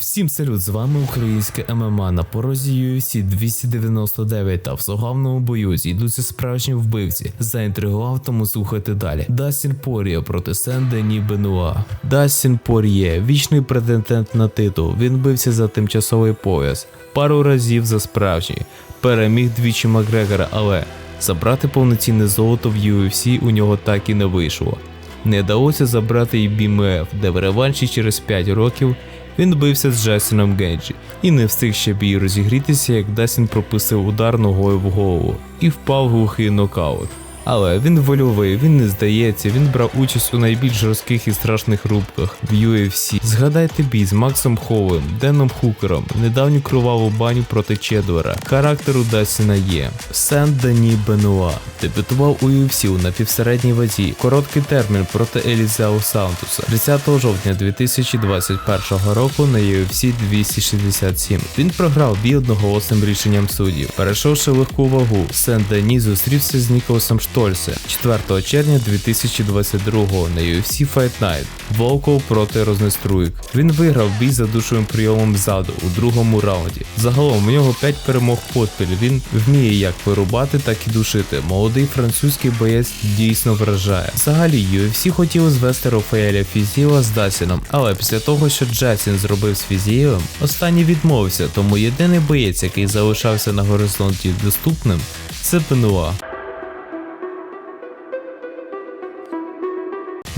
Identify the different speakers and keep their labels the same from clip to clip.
Speaker 1: Всім салют, з вами українське ММА на порозі UFC 299 та в сугавному бою зійдуться справжні вбивці. Заінтригував, тому слухайте далі. Дастін Пор'є проти Сен Дені Бенуа. Дастін Пор'є, вічний претендент на титул. Він бився за тимчасовий пояс, пару разів за справжній. Переміг двічі Макгрегора, але забрати повноцінне золото в UFC у нього так і не вийшло. Не вдалося забрати і BMF, де в реванші через 5 років він бився з Джасіном Генджі і не встиг ще бій розігрітися, як Дасін пропустив удар ногою в голову і впав глухий нокаут. Але він вольовий, він не здається, він брав участь у найбільш жорстких і страшних рубках в UFC. Згадайте бій з Максом Хоуем, Деном Хукером, недавню кроваву баню проти Чедвера. Характер у Дасіна є. Сен Дені Бенуа дебютував у UFC у напівсередній вазі. Короткий термін проти Елізеу Сантуса 30 жовтня 2021 року на UFC 267. Він програв бій одноголосним рішенням суддів. Перейшовши легку вагу, Сен Дені зустрівся з Ніколасом Штольсе 4 червня 2022 на UFC Fight Night. Волков проти Рознеструйк. Він виграв бій за душовим прийомом ззаду у другому раунді. Загалом у нього 5 перемог поспіль. Він вміє як вирубати, так і душити. Молодий французький боєць дійсно вражає. Взагалі, UFC хотіли звести Рафаеля Фізіла з Дасіном, але після того, що Джасін зробив з Фізієвим, останній відмовився, тому єдиний боєць, який залишався на горизонті доступним, це Бенуа.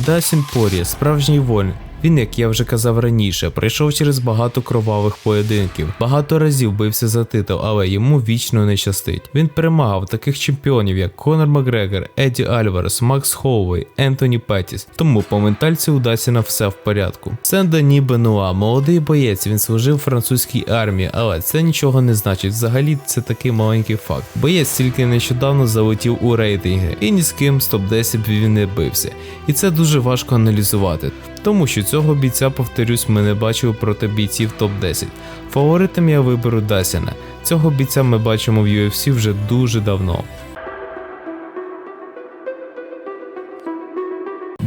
Speaker 1: Дасін Порі, справжній вольник. Він, як я вже казав раніше, пройшов через багато кровавих поєдинків, багато разів бився за титул, але йому вічно не щастить. Він перемагав таких чемпіонів, як Конор Макгрегор, Еді Альварес, Макс Хоуей, Ентоні Петтіс. Тому по ментальці у Дасіна все в порядку. Сен Дені Бенуа, молодий боєць, він служив французькій армії, але це нічого не значить. Взагалі, це такий маленький факт. Боєць тільки нещодавно залетів у рейтинги, і ні з ким з топ-10 він не бився. І це дуже важко аналізувати. Тому що цього бійця, повторюсь, ми не бачили проти бійців топ-10. Фаворитом я виберу Дасіна. Цього бійця ми бачимо в UFC вже дуже давно.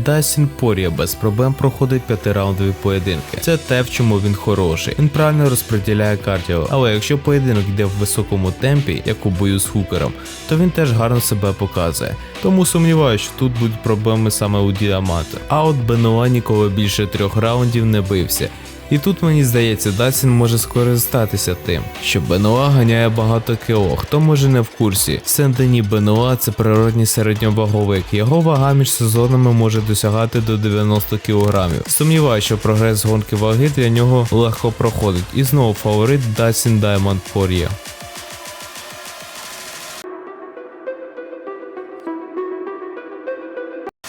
Speaker 1: Дасін Порія без проблем проходить п'ятираундові поєдинки. Це те, в чому він хороший. Він правильно розподіляє кардіо, але якщо поєдинок йде в високому темпі, як у бою з хукером, то він теж гарно себе показує. Тому сумніваюся, що тут будуть проблеми саме у діамата. А от Бенуа ніколи більше трьох раундів не бився. І тут мені здається, Дасін може скористатися тим, що Бенуа ганяє багато кіло. Хто може не в курсі? Сен-Дені Бенуа це природній середньоваговик. Його вага між сезонами може досягати до 90 кг. Сумніваюся, що прогрес гонки ваги для нього легко проходить. І знову фаворит Дасін Даймонд Пор'є.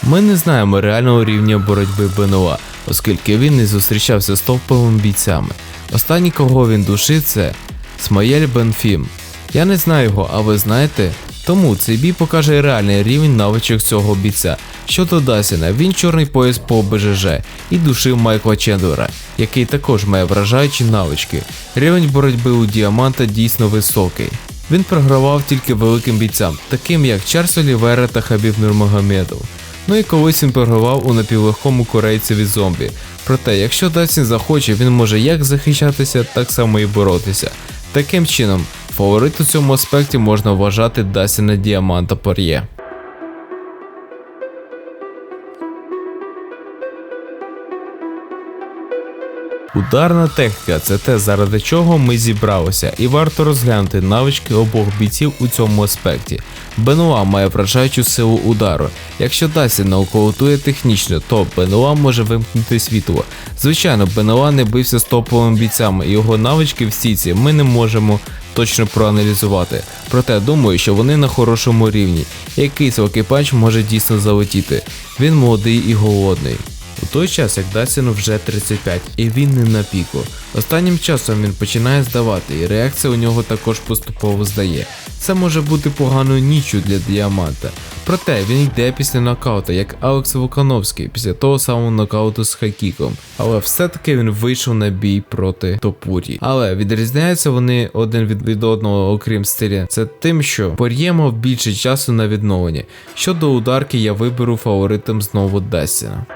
Speaker 1: Ми не знаємо реального рівня боротьби Бенуа, оскільки він не зустрічався з топовими бійцями. Останній, кого він душив, це Смаєль Бенфім. Я не знаю його, а ви знаєте? Тому цей бій покаже реальний рівень навичок цього бійця. Щодо Дасіна, він чорний пояс по БЖЖ і душив Майкла Чендлера, який також має вражаючі навички. Рівень боротьби у Діаманта дійсно високий. Він програвав тільки великим бійцям, таким як Чарльз Олівера та Хабіб Нурмагомедов. Ну і колись він програвав у напівлегкому корейцеві зомбі. Проте, якщо Дасін захоче, він може як захищатися, так само і боротися. Таким чином, фаворит у цьому аспекті можна вважати Дасіна Діаманта Пор'є. Ударна техніка це те, заради чого ми зібралися, і варто розглянути навички обох бійців у цьому аспекті. Бенуа має вражаючу силу удару. Якщо Дасін нокаутує технічно, то Бенуа може вимкнути світло. Звичайно, Бенуа не бився з топовими бійцями, і його навички в стійці ми не можемо точно проаналізувати. Проте думаю, що вони на хорошому рівні. Якийсь панч може дійсно залетіти. Він молодий і голодний. У той час, як Дасіну вже 35, і він не на піку. Останнім часом він починає здавати, і реакція у нього також поступово здає. Це може бути поганою ніччю для діаманта. Проте він йде після нокаута, як Алекс Волкановський, після того самого нокауту з Хакіком. Але все-таки він вийшов на бій проти Топурі. Але відрізняються вони один від, від одного, окрім стиля, це тим, що Пор'є мав більше часу на відновлення. Щодо ударки, я виберу фаворитом знову Дасіна.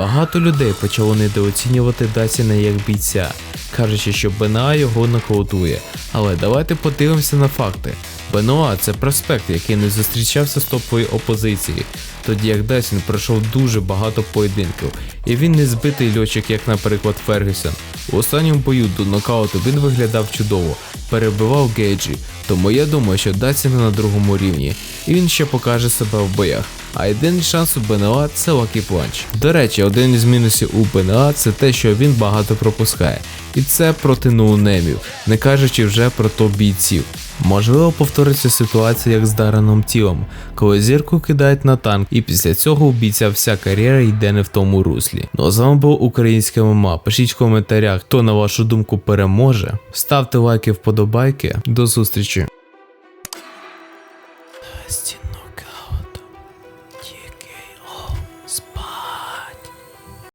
Speaker 1: Багато людей почало недооцінювати Дасіна як бійця, кажучи, що Бенуа його нокаутує. Але давайте подивимося на факти. Бенуа це проспект, який не зустрічався з топовою опозиції, тоді як Дасін пройшов дуже багато поєдинків, і він не збитий льотчик, як, наприклад, Фергюсон. У останньому бою до нокауту він виглядав чудово, перебивав Гейджі, тому я думаю, що Дасін на другому рівні, і він ще покаже себе в боях. А єдиний шанс у БНА це Lucky Punch. До речі, один із мінусів у БНА це те, що він багато пропускає. І це проти ноунемів, не кажучи вже про топ бійців. Можливо, повториться ситуація як з Дареном Тілом, коли зірку кидають на танк, і після цього у бійця вся кар'єра йде не в тому руслі. Ну а з вами був українське ММА. Пишіть в коментарях, хто на вашу думку переможе. Ставте лайки, вподобайки. До зустрічі.